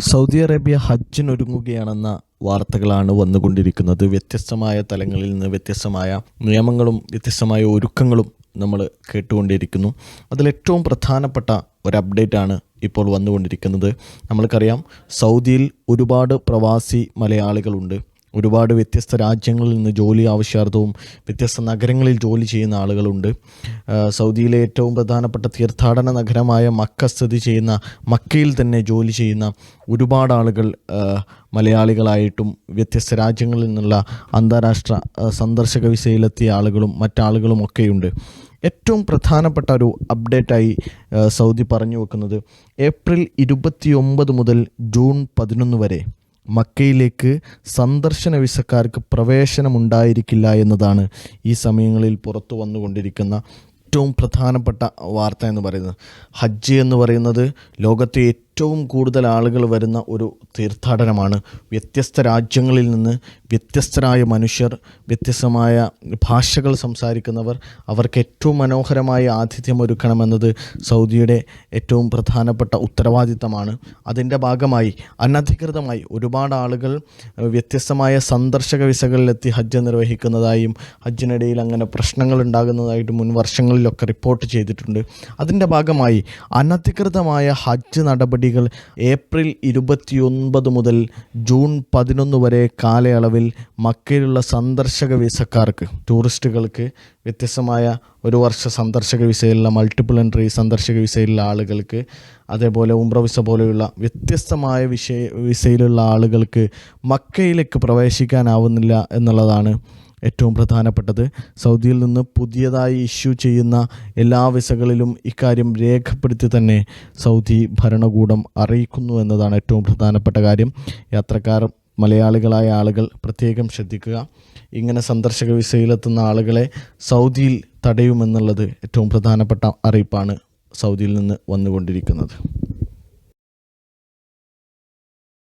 Saudi Arabia ഹജ്ജിനൊരുങ്ങുകയാണെന്ന വാർത്തകളാണ് വന്നുകൊണ്ടിരിക്കുന്നത്. വ്യത്യസ്തമായ തലങ്ങളിൽ നിന്ന് വ്യത്യസ്തമായ നിയമങ്ങളും വ്യത്യസ്തമായ ഒരുക്കങ്ങളും നമ്മൾ കേട്ടുകൊണ്ടിരിക്കുന്നു. അതിലേറ്റവും പ്രധാനപ്പെട്ട ഒരു അപ്ഡേറ്റ് ആണ് ഇപ്പോൾ വന്നുകൊണ്ടിരിക്കുന്നത്. നമ്മൾക്കറിയാം സൗദിയിൽ ഒരുപാട് പ്രവാസി മലയാളികളുണ്ട്. ഒരുപാട് വ്യത്യസ്ത രാജ്യങ്ങളിൽ നിന്ന് ജോലി ആവശ്യാർത്ഥവും വ്യത്യസ്ത നഗരങ്ങളിൽ ജോലി ചെയ്യുന്ന ആളുകളുണ്ട്. സൗദിയിലെ ഏറ്റവും പ്രധാനപ്പെട്ട തീർത്ഥാടന നഗരമായ മക്ക സ്ഥിതി ചെയ്യുന്ന മക്കയിൽ തന്നെ ജോലി ചെയ്യുന്ന ഒരുപാട് ആളുകൾ മലയാളികളായിട്ടും വ്യത്യസ്ത രാജ്യങ്ങളിൽ നിന്നുള്ള അന്താരാഷ്ട്ര സന്ദർശക വിസയിലെത്തിയ ആളുകളും മറ്റാളുകളും ഒക്കെയുണ്ട്. ഏറ്റവും പ്രധാനപ്പെട്ട ഒരു അപ്ഡേറ്റായി സൗദി പറഞ്ഞു വെക്കുന്നത് ഏപ്രിൽ ഇരുപത്തി മുതൽ ജൂൺ പതിനൊന്ന് വരെ. മക്കയിലേക്ക് സന്ദർശന വിസക്കാർക്ക് പ്രവേശനമുണ്ടായിരിക്കില്ല എന്നതാണ് ഈ സമയങ്ങളിൽ പുറത്തു വന്നുകൊണ്ടിരിക്കുന്ന ഏറ്റവും പ്രധാനപ്പെട്ട വാർത്ത എന്ന് പറയുന്നത്. ഹജ്ജ് എന്ന് പറയുന്നത് ലോകത്തെ ഏറ്റവും കൂടുതൽ ആളുകൾ വരുന്ന ഒരു തീർത്ഥാടനമാണ്. വ്യത്യസ്ത രാജ്യങ്ങളിൽ നിന്ന് വ്യത്യസ്തരായ മനുഷ്യർ വ്യത്യസ്തമായ ഭാഷകൾ സംസാരിക്കുന്നവർ അവർക്ക് ഏറ്റവും മനോഹരമായ ആതിഥ്യം ഒരുക്കണമെന്നത് സൗദിയുടെ ഏറ്റവും പ്രധാനപ്പെട്ട ഉത്തരവാദിത്തമാണ്. അതിന്റെ ഭാഗമായി അനധികൃതമായി ഒരുപാട് ആളുകൾ വ്യത്യസ്തമായ സന്ദർശക വിസകളിലെത്തി ഹജ്ജ് നിർവഹിക്കുന്നതായും ഹജ്ജിനിടയിൽ അങ്ങനെ പ്രശ്നങ്ങൾ ഉണ്ടാകുന്നതായിട്ട് മുൻ വർഷങ്ങളിലൊക്കെ റിപ്പോർട്ട് ചെയ്തിട്ടുണ്ട്. അതിന്റെ ഭാഗമായി അനധികൃതമായ ഹജ്ജ് നടപടികൾ ഏപ്രിൽ ഇരുപത്തിയൊൻപത് മുതൽ ജൂൺ പതിനൊന്ന് വരെ കാലയളവിൽ മക്കയിലുള്ള സന്ദർശക വിസക്കാർക്ക് ടൂറിസ്റ്റുകൾക്ക് വ്യത്യസ്തമായ ഒരു വർഷ സന്ദർശക വിസയിലുള്ള മൾട്ടിപ്പിൾ എൻട്രി സന്ദർശക വിസയിലുള്ള ആളുകൾക്ക് അതേപോലെ ഉംറ വിസ പോലെയുള്ള വ്യത്യസ്തമായ വിഷയ വിസയിലുള്ള ആളുകൾക്ക് മക്കയിലേക്ക് പ്രവേശിക്കാനാവുന്നില്ല എന്നുള്ളതാണ് ഏറ്റവും പ്രധാനപ്പെട്ടത്. സൗദിയിൽ നിന്ന് പുതിയതായി ഇഷ്യൂ ചെയ്യുന്ന എല്ലാ വിസകളിലും ഇക്കാര്യം രേഖപ്പെടുത്തി തന്നെ സൗദി ഭരണകൂടം അറിയിക്കുന്നു എന്നതാണ് ഏറ്റവും പ്രധാനപ്പെട്ട കാര്യം. യാത്രക്കാർ മലയാളികളായ ആളുകൾ പ്രത്യേകം ശ്രദ്ധിക്കുക. ഇങ്ങനെ സന്ദർശക വിസയിലെത്തുന്ന ആളുകളെ സൗദിയിൽ തടയുമെന്നുള്ളത് ഏറ്റവും പ്രധാനപ്പെട്ട അറിയിപ്പാണ് സൗദിയിൽ നിന്ന് വന്നുകൊണ്ടിരിക്കുന്നത്.